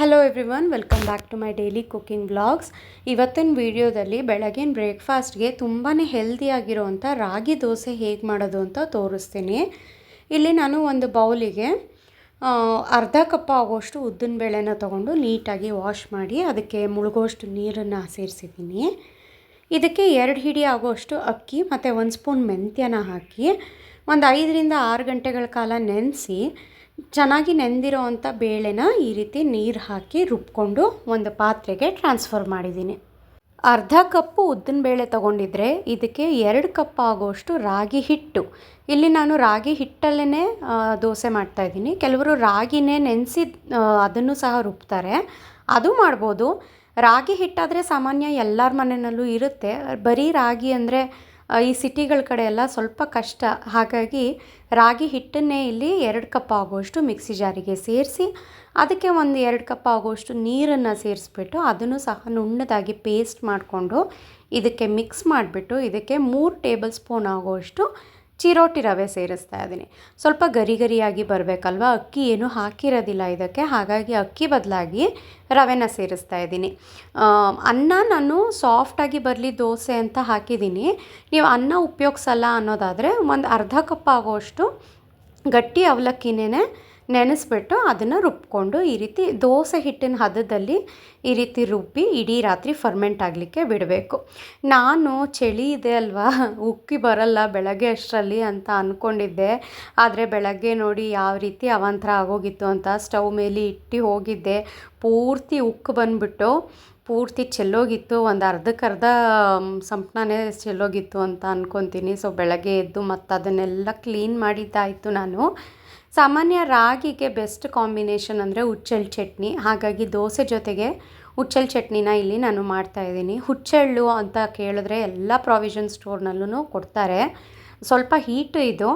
Hello everyone welcome back to my daily cooking blogs ಇವತ್ತಿನ ವಿಡಿಯೋದಲ್ಲಿ ಬೆಳಗಿನ ಬ್ರೇಕ್ಫಾಸ್ಟ್ಗೆ ತುಂಬಾ ಹೆಲ್ದಿಯಾಗಿರೋವಂಥ ರಾಗಿ ದೋಸೆ ಹೇಗೆ ಮಾಡೋದು ಅಂತ ತೋರಿಸ್ತೀನಿ. ಇಲ್ಲಿ ನಾನು ಒಂದು ಬೌಲಿಗೆ ಅರ್ಧ ಕಪ್ ಆಗೋಷ್ಟು ಉದ್ದಿನ ಬೇಳೆನ ತೊಗೊಂಡು ನೀಟಾಗಿ ವಾಶ್ ಮಾಡಿ ಅದಕ್ಕೆ ಮುಳುಗೋಷ್ಟು ನೀರನ್ನು ಸೇರಿಸಿದ್ದೀನಿ. ಇದಕ್ಕೆ ಎರಡು ಹಿಡಿ ಆಗೋಷ್ಟು ಅಕ್ಕಿ ಮತ್ತು ಒಂದು ಸ್ಪೂನ್ ಮೆಂತ್ಯನ ಹಾಕಿ ಒಂದು ಐದರಿಂದ ಆರು ಗಂಟೆಗಳ ಕಾಲ ನೆನೆಸಿ ಚೆನ್ನಾಗಿ ನೆಂದಿರೋ ಅಂಥ ಬೇಳೆನ ಈ ರೀತಿ ನೀರು ಹಾಕಿ ರುಬ್ಕೊಂಡು ಒಂದು ಪಾತ್ರೆಗೆ ಟ್ರಾನ್ಸ್ಫರ್ ಮಾಡಿದ್ದೀನಿ. ಅರ್ಧ ಕಪ್ಪು ಉದ್ದಿನ ಬೇಳೆ ತೊಗೊಂಡಿದ್ರೆ ಇದಕ್ಕೆ ಎರಡು ಕಪ್ ಆಗೋಷ್ಟು ರಾಗಿ ಹಿಟ್ಟು. ಇಲ್ಲಿ ನಾನು ರಾಗಿ ಹಿಟ್ಟಲ್ಲೇ ದೋಸೆ ಮಾಡ್ತಾಯಿದ್ದೀನಿ ಕೆಲವರು ರಾಗಿನೇ ನೆನೆಸಿ ಅದನ್ನು ಸಹ ರುಬ್ತಾರೆ. ಅದು ಮಾಡ್ಬೋದು. ರಾಗಿ ಹಿಟ್ಟಾದರೆ ಸಾಮಾನ್ಯ ಎಲ್ಲರ ಮನೆಯಲ್ಲೂ ಇರುತ್ತೆ. ಬರೀ ರಾಗಿ ಅಂದರೆ ಈ ಸಿಟಿಗಳ ಕಡೆ ಎಲ್ಲ ಸ್ವಲ್ಪ ಕಷ್ಟ. ಹಾಗಾಗಿ ರಾಗಿ ಹಿಟ್ಟನ್ನೇ ಇಲ್ಲಿ ಎರಡು ಕಪ್ ಆಗುವಷ್ಟು ಮಿಕ್ಸಿ ಜಾರಿಗೆ ಸೇರಿಸಿ, ಅದಕ್ಕೆ ಒಂದು ಎರಡು ಕಪ್ ಆಗುವಷ್ಟು ನೀರನ್ನು ಸೇರಿಸ್ಬಿಟ್ಟು ಅದನ್ನು ಸಹ ನುಣ್ಣದಾಗಿ ಪೇಸ್ಟ್ ಮಾಡಿಕೊಂಡು ಇದಕ್ಕೆ ಮಿಕ್ಸ್ ಮಾಡಿಬಿಟ್ಟು ಇದಕ್ಕೆ ಮೂರು ಟೇಬಲ್ ಸ್ಪೂನ್ ಆಗುವಷ್ಟು ಚಿರೋಟಿ ರವೆ ಸೇರಿಸ್ತಾ ಇದ್ದೀನಿ. ಸ್ವಲ್ಪ ಗರಿ ಗರಿಯಾಗಿ ಬರಬೇಕಲ್ವ? ಅಕ್ಕಿ ಏನು ಹಾಕಿರೋದಿಲ್ಲ ಇದಕ್ಕೆ. ಹಾಗಾಗಿ ಅಕ್ಕಿ ಬದಲಾಗಿ ರವೆನ ಸೇರಿಸ್ತಾ ಇದ್ದೀನಿ. ಅನ್ನ ನಾನು ಸಾಫ್ಟಾಗಿ ಬರಲಿ ದೋಸೆ ಅಂತ ಹಾಕಿದ್ದೀನಿ. ನೀವು ಅನ್ನ ಉಪಯೋಗಿಸಲ್ಲ ಅನ್ನೋದಾದರೆ ಒಂದು ಅರ್ಧ ಕಪ್ ಆಗೋಷ್ಟು ಗಟ್ಟಿ ಅವಲಕ್ಕಿನೇ ನೆನೆಸ್ಬಿಟ್ಟು ಅದನ್ನು ರುಬ್ಕೊಂಡು ಈ ರೀತಿ ದೋಸೆ ಹಿಟ್ಟಿನ ಹದದಲ್ಲಿ ಈ ರೀತಿ ರುಬ್ಬಿ ಇಡೀ ರಾತ್ರಿ ಫರ್ಮೆಂಟ್ ಆಗಲಿಕ್ಕೆ ಬಿಡಬೇಕು. ನಾನು ಚಳಿ ಇದೆ ಅಲ್ವಾ? ಉಕ್ಕಿ ಬರಲ್ಲ, ಬೆಳಗ್ಗೆ ಅಷ್ಟರಲ್ಲಿ ಅಂತ ಅಂದ್ಕೊಂಡಿದ್ದೆ ಆದರೆ ಬೆಳಗ್ಗೆ ನೋಡಿ ಯಾವ ರೀತಿ ಅವಾಂತರ ಆಗೋಗಿತ್ತು ಅಂತ ಸ್ಟವ್ ಮೇಲೆ ಇಟ್ಟು ಹೋಗಿದ್ದೆ. ಪೂರ್ತಿ ಉಕ್ಕು ಬಂದುಬಿಟ್ಟು, ಪೂರ್ತಿ ಚೆಲ್ಲೋಗಿತ್ತು. ಒಂದು ಅರ್ಧಕ್ಕರ್ಧ ಸಂಪ್ನೇ ಚೆಲ್ಲೋಗಿತ್ತು ಅಂತ ಅಂದ್ಕೊತೀನಿ ಸೊ ಬೆಳಗ್ಗೆ ಎದ್ದು ಮತ್ತು ಅದನ್ನೆಲ್ಲ ಕ್ಲೀನ್ ಮಾಡಿದ್ದಾಯಿತು ನಾನು. ಸಾಮಾನ್ಯ ರಾಗಿಗೆ ಬೆಸ್ಟ್ ಕಾಂಬಿನೇಷನ್ ಅಂದರೆ ಹುಚ್ಚೆಳ್ಳು ಚಟ್ನಿ. ಹಾಗಾಗಿ ದೋಸೆ ಜೊತೆಗೆ ಹುಚ್ಚೆಳ್ಳು ಚಟ್ನಿನ ಇಲ್ಲಿ ನಾನು ಮಾಡ್ತಾಯಿದ್ದೀನಿ ಹುಚ್ಚೆಳ್ಳು ಅಂತ ಕೇಳಿದ್ರೆ ಎಲ್ಲ ಪ್ರಾವಿಷನ್ ಸ್ಟೋರ್ನಲ್ಲೂ ಕೊಡ್ತಾರೆ. ಸ್ವಲ್ಪ ಹೀಟು ಇದು.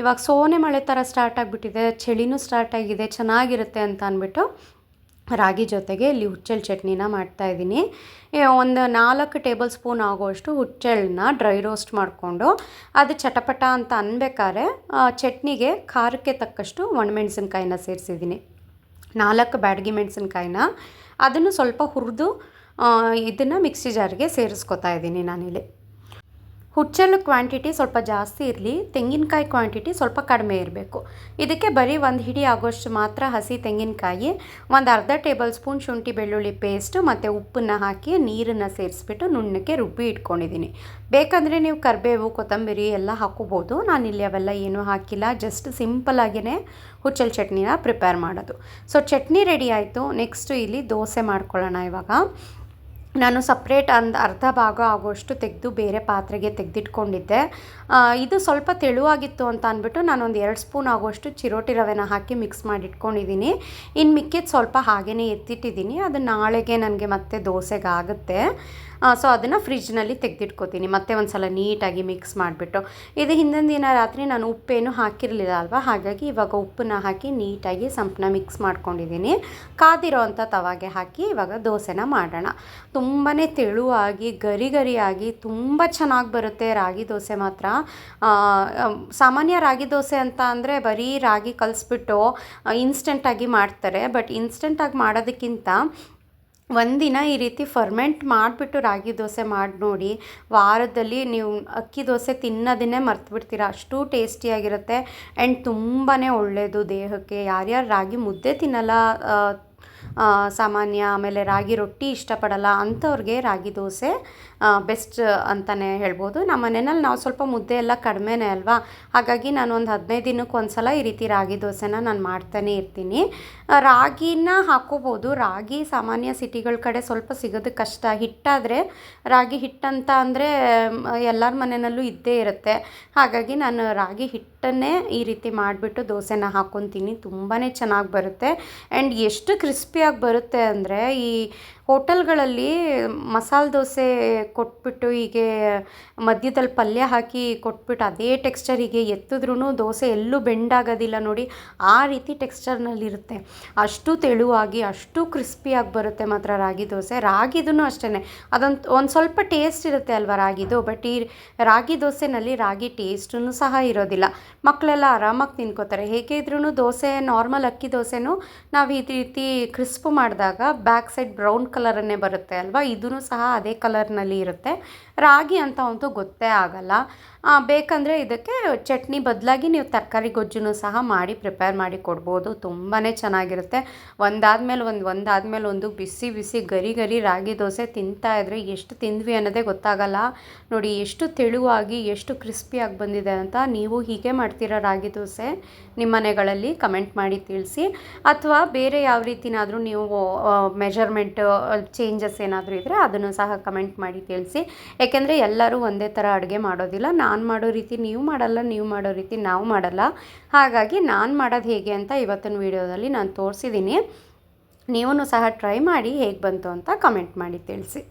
ಇವಾಗ ಸೋನೆ ಮಳೆ ಥರ ಸ್ಟಾರ್ಟ್ ಆಗಿಬಿಟ್ಟಿದೆ, ಚಳಿನೂ ಸ್ಟಾರ್ಟ್ ಆಗಿದೆ, ಚೆನ್ನಾಗಿರುತ್ತೆ ಅಂತ ಅಂದ್ಬಿಟ್ಟು ರಾಗಿ ಜೊತೆಗೆ ಇಲ್ಲಿ ಹುಚ್ಚೆಳ್ಳು ಚಟ್ನಿನ ಮಾಡ್ತಾಯಿದ್ದೀನಿ ಒಂದು ನಾಲ್ಕು ಟೇಬಲ್ ಸ್ಪೂನ್ ಆಗುವಷ್ಟು ಹುಚ್ಚೆಳ್ಳನ್ನ ಡ್ರೈ ರೋಸ್ಟ್ ಮಾಡಿಕೊಂಡು ಅದು ಚಟಪಟ ಅಂತ ಅನ್ಬೇಕಾದ್ರೆ ಚಟ್ನಿಗೆ ಖಾರಕ್ಕೆ ತಕ್ಕಷ್ಟು ಒಣಮೆಣಸಿನ್ಕಾಯಿನ ಸೇರಿಸಿದ್ದೀನಿ. ನಾಲ್ಕು ಬ್ಯಾಡಗಿ ಮೆಣಸಿನ್ಕಾಯಿನ ಅದನ್ನು ಸ್ವಲ್ಪ ಹುರಿದು ಇದನ್ನು ಮಿಕ್ಸಿ ಜಾರ್ಗೆ ಸೇರಿಸ್ಕೊತಾ ಇದ್ದೀನಿ ನಾನಿಲ್ಲಿ. ಹುಚ್ಚೆಳ್ಳು ಕ್ವಾಂಟಿಟಿ ಸ್ವಲ್ಪ ಜಾಸ್ತಿ ಇರಲಿ, ತೆಂಗಿನಕಾಯಿ ಕ್ವಾಂಟಿಟಿ ಸ್ವಲ್ಪ ಕಡಿಮೆ ಇರಬೇಕು. ಇದಕ್ಕೆ ಬರೀ ಒಂದು ಹಿಡಿ ಆಗೋಷ್ಟು ಮಾತ್ರ ಹಸಿ ತೆಂಗಿನಕಾಯಿ, ಒಂದು ಅರ್ಧ ಟೇಬಲ್ ಸ್ಪೂನ್ ಶುಂಠಿ ಬೆಳ್ಳುಳ್ಳಿ ಪೇಸ್ಟು ಮತ್ತು ಉಪ್ಪನ್ನು ಹಾಕಿ ನೀರನ್ನು ಸೇರಿಸ್ಬಿಟ್ಟು ನುಣ್ಣಕ್ಕೆ ರುಬ್ಬಿ ಇಟ್ಕೊಂಡಿದ್ದೀನಿ. ಬೇಕಂದರೆ ನೀವು ಕರಿಬೇವು, ಕೊತ್ತಂಬರಿ ಎಲ್ಲ ಹಾಕೋಬೋದು. ನಾನಿಲ್ಲಿ ಅವೆಲ್ಲ ಏನೂ ಹಾಕಿಲ್ಲ. ಜಸ್ಟ್ ಸಿಂಪಲಾಗಿಯೇ ಹುಚ್ಚಲ್ ಚಟ್ನಿನ ಪ್ರಿಪೇರ್ ಮಾಡೋದು. ಸೊ, ಚಟ್ನಿ ರೆಡಿ ಆಯಿತು. ನೆಕ್ಸ್ಟು ಇಲ್ಲಿ ದೋಸೆ ಮಾಡ್ಕೊಳ್ಳೋಣ ಇವಾಗ. ನಾನು ಸಪ್ರೇಟ್ ಅಂದ ಅರ್ಧ ಭಾಗ ಆಗೋಷ್ಟು ತೆಗೆದು ಬೇರೆ ಪಾತ್ರೆಗೆ ತೆಗೆದಿಟ್ಕೊಂಡಿದ್ದೆ. ಇದು ಸ್ವಲ್ಪ ತೆಳುವಾಗಿತ್ತು ಅಂತ ಅಂದ್ಬಿಟ್ಟು ನಾನೊಂದು ಎರಡು ಸ್ಪೂನ್ ಆಗೋಷ್ಟು ಚಿರೋಟಿ ರವೆನ ಹಾಕಿ ಮಿಕ್ಸ್ ಮಾಡಿಟ್ಕೊಂಡಿದ್ದೀನಿ ಇನ್ನು ಮಿಕ್ಕಿದ್ದು ಸ್ವಲ್ಪ ಹಾಗೇ ಎತ್ತಿಟ್ಟಿದ್ದೀನಿ ಅದು ನಾಳೆಗೆ ನನಗೆ ಮತ್ತೆ ದೋಸೆಗೆ ಆಗುತ್ತೆ ಸೊ ಅದನ್ನು ಫ್ರಿಜ್ನಲ್ಲಿ ತೆಗೆದಿಟ್ಕೋತೀನಿ. ಮತ್ತೆ ಒಂದು ಸಲ ನೀಟಾಗಿ ಮಿಕ್ಸ್ ಮಾಡಿಬಿಟ್ಟು. ಇದು ಹಿಂದಿನ ದಿನ ರಾತ್ರಿ ನಾನು ಉಪ್ಪೇನು ಹಾಕಿರಲಿಲ್ಲ ಅಲ್ವಾ? ಹಾಗಾಗಿ ಇವಾಗ ಉಪ್ಪನ್ನ ಹಾಕಿ ನೀಟಾಗಿ ಸಂಪನ್ನ ಮಿಕ್ಸ್ ಮಾಡ್ಕೊಂಡಿದ್ದೀನಿ. ಕಾದಿರೋ ಅಂಥ ತವಾಗೆ ಹಾಕಿ ಇವಾಗ ದೋಸೆನ ಮಾಡೋಣ. ತುಂಬಾ ತೆಳುವಾಗಿ ಗರಿ ಗರಿಯಾಗಿ ತುಂಬ ಚೆನ್ನಾಗಿ ಬರುತ್ತೆ ರಾಗಿ ದೋಸೆ ಮಾತ್ರ. ಸಾಮಾನ್ಯ ರಾಗಿ ದೋಸೆ ಅಂತ ಅಂದರೆ ಬರೀ ರಾಗಿ ಕಲಿಸ್ಬಿಟ್ಟು ಇನ್ಸ್ಟೆಂಟಾಗಿ ಮಾಡ್ತಾರೆ. ಬಟ್ ಇನ್ಸ್ಟೆಂಟಾಗಿ ಮಾಡೋದಕ್ಕಿಂತ ಒಂದಿನ ಈ ರೀತಿ ಫರ್ಮೆಂಟ್ ಮಾಡಿಬಿಟ್ಟು ರಾಗಿ ದೋಸೆ ಮಾಡಿ ನೋಡಿ, ವಾರದಲ್ಲಿ ನೀವು ಅಕ್ಕಿ ದೋಸೆ ತಿನ್ನೋದನ್ನೇ ಮರ್ತು ಬಿಡ್ತೀರ ಅಷ್ಟು ಟೇಸ್ಟಿಯಾಗಿರುತ್ತೆ ಆ್ಯಂಡ್ ತುಂಬಾ ಒಳ್ಳೆಯದು ದೇಹಕ್ಕೆ. ಯಾರ್ಯಾರು ರಾಗಿ ಮುದ್ದೆ ತಿನ್ನಲ್ಲ ಸಾಮಾನ್ಯ, ಆಮೇಲೆ ರಾಗಿ ರೊಟ್ಟಿ ಇಷ್ಟಪಡಲ್ಲ ಅಂಥವ್ರಿಗೆ ರಾಗಿ ದೋಸೆ ಬೆಸ್ಟ್ ಅಂತಲೇ ಹೇಳ್ಬೋದು. ನಮ್ಮ ಮನೆಯಲ್ಲಿ ನಾವು ಸ್ವಲ್ಪ ಮುದ್ದೆ ಎಲ್ಲ ಕಡಿಮೆನೇ ಅಲ್ವಾ? ಹಾಗಾಗಿ ನಾನು ಒಂದು ಹದಿನೈದು ದಿನಕ್ಕೆ ಒಂದು ಸಲ ಈ ರೀತಿ ರಾಗಿ ದೋಸೆನ ನಾನು ಮಾಡ್ತಾನೆ ಇರ್ತೀನಿ. ರಾಗಿನ ಹಾಕೋಬೋದು. ರಾಗಿ ಸಾಮಾನ್ಯ ಸಿಟಿಗಳ ಕಡೆ ಸ್ವಲ್ಪ ಸಿಗೋದು ಕಷ್ಟ. ಹಿಟ್ಟಾದರೆ, ರಾಗಿ ಹಿಟ್ಟಂತ ಅಂದರೆ ಎಲ್ಲರ ಮನೆಯಲ್ಲೂ ಇದ್ದೇ ಇರುತ್ತೆ. ಹಾಗಾಗಿ ನಾನು ರಾಗಿ ಹಿಟ್ಟನ್ನೇ ಈ ರೀತಿ ಮಾಡಿಬಿಟ್ಟು ದೋಸೆನ ಹಾಕ್ಕೊತೀನಿ ತುಂಬಾ ಚೆನ್ನಾಗಿ ಬರುತ್ತೆ. ಆ್ಯಂಡ್ ಎಷ್ಟು ಕ್ರಿಸ್ಪಿಯಾಗಿ ಬರುತ್ತೆ ಅಂದರೆ ಈ ಹೋಟೆಲ್ಗಳಲ್ಲಿ ಮಸಾಲೆ ದೋಸೆ ಕೊಟ್ಬಿಟ್ಟು ಹೀಗೆ ಮಧ್ಯದಲ್ಲಿ ಪಲ್ಯ ಹಾಕಿ ಕೊಟ್ಬಿಟ್ಟು ಅದೇ ಟೆಕ್ಸ್ಚರಿಗೆ ಎತ್ತಿದ್ರೂ ದೋಸೆ ಎಲ್ಲೂ ಬೆಂಡಾಗೋದಿಲ್ಲ ನೋಡಿ, ಆ ರೀತಿ ಟೆಕ್ಸ್ಚರ್ನಲ್ಲಿರುತ್ತೆ ಅಷ್ಟು ತೆಳುವಾಗಿ, ಅಷ್ಟು ಕ್ರಿಸ್ಪಿಯಾಗಿ ಬರುತ್ತೆ ಮಾತ್ರ ರಾಗಿ ದೋಸೆ. ರಾಗಿದೂ ಅಷ್ಟೇ ಅದೊಂದು ಒಂದು ಸ್ವಲ್ಪ ಟೇಸ್ಟ್ ಇರುತ್ತೆ ಅಲ್ವಾ ರಾಗಿದು? ಬಟ್ ಈ ರಾಗಿ ದೋಸೆನಲ್ಲಿ ರಾಗಿ ಟೇಸ್ಟೂ ಸಹ ಇರೋದಿಲ್ಲ. ಮಕ್ಕಳೆಲ್ಲ ಆರಾಮಾಗಿ ತಿನ್ಕೋತಾರೆ. ಹೇಗೆ ಇದ್ರೂ ದೋಸೆ ನಾರ್ಮಲ್ ಅಕ್ಕಿ ದೋಸೆನೂ ನಾವು ಈ ರೀತಿ ಕ್ರಿಸ್ಪ್ ಮಾಡಿದಾಗ ಬ್ಯಾಕ್ ಸೈಡ್ ಬ್ರೌನ್ ಕಲರನ್ನೇ ಬರುತ್ತೆ ಅಲ್ವಾ? ಇದೂ ಸಹ ಅದೇ ಕಲರ್ನಲ್ಲಿ ಇರುತ್ತೆ. ರಾಗಿ ಅಂತ ಅಂತೂ ಗೊತ್ತೇ ಆಗಲ್ಲ. ಬೇಕಂದರೆ ಇದಕ್ಕೆ ಚಟ್ನಿ ಬದಲಾಗಿ ನೀವು ತರಕಾರಿ ಗೊಜ್ಜು ಸಹ ಮಾಡಿ ಪ್ರಿಪೇರ್ ಮಾಡಿ ಕೊಡ್ಬೋದು. ತುಂಬಾ ಚೆನ್ನಾಗಿರುತ್ತೆ. ಒಂದಾದ್ಮೇಲೆ ಒಂದು ಒಂದಾದ್ಮೇಲೆ ಒಂದು ಬಿಸಿ ಬಿಸಿ, ಗರಿ ಗರಿ ರಾಗಿ ದೋಸೆ ತಿಂತಾ ಇದ್ರೆ ಎಷ್ಟು ತಿಂದ್ವಿ ಅನ್ನೋದೇ ಗೊತ್ತಾಗಲ್ಲ. ನೋಡಿ, ಎಷ್ಟು ತೆಳುವಾಗಿ, ಎಷ್ಟು ಕ್ರಿಸ್ಪಿಯಾಗಿ ಬಂದಿದೆ ಅಂತ ನೀವು ಹೀಗೆ ಮಾಡ್ತೀರಾ ರಾಗಿ ದೋಸೆ? ನಿಮ್ಮ ಮನೆಗಳಲ್ಲಿ ಕಮೆಂಟ್ ಮಾಡಿ ತಿಳಿಸಿ. ಅಥವಾ ಬೇರೆ ಯಾವ ರೀತಿನಾದರೂ ನೀವು ಮೆಜರ್ಮೆಂಟ್ ಚೇಂಜಸ್ ಏನಾದರೂ ಇದ್ದರೆ ಅದನ್ನು ಸಹ ಕಮೆಂಟ್ ಮಾಡಿ ತಿಳಿಸಿ. ಯಾಕೆಂದರೆ ಎಲ್ಲರೂ ಒಂದೇ ಥರ ಅಡುಗೆ ಮಾಡೋದಿಲ್ಲ. ನಾನು ಮಾಡೋ ರೀತಿ ನೀವು ಮಾಡಲ್ಲ, ನೀವು ಮಾಡೋ ರೀತಿ ನಾವು ಮಾಡಲ್ಲ. ಹಾಗಾಗಿ ನಾನು ಮಾಡೋದು ಹೇಗೆ ಅಂತ ಇವತ್ತಿನ ವೀಡಿಯೋದಲ್ಲಿ ನಾನು ತೋರಿಸಿದ್ದೀನಿ ನೀವೂ ಸಹ ಟ್ರೈ ಮಾಡಿ ಹೇಗೆ ಬಂತು ಅಂತ ಕಮೆಂಟ್ ಮಾಡಿ ತಿಳಿಸಿ.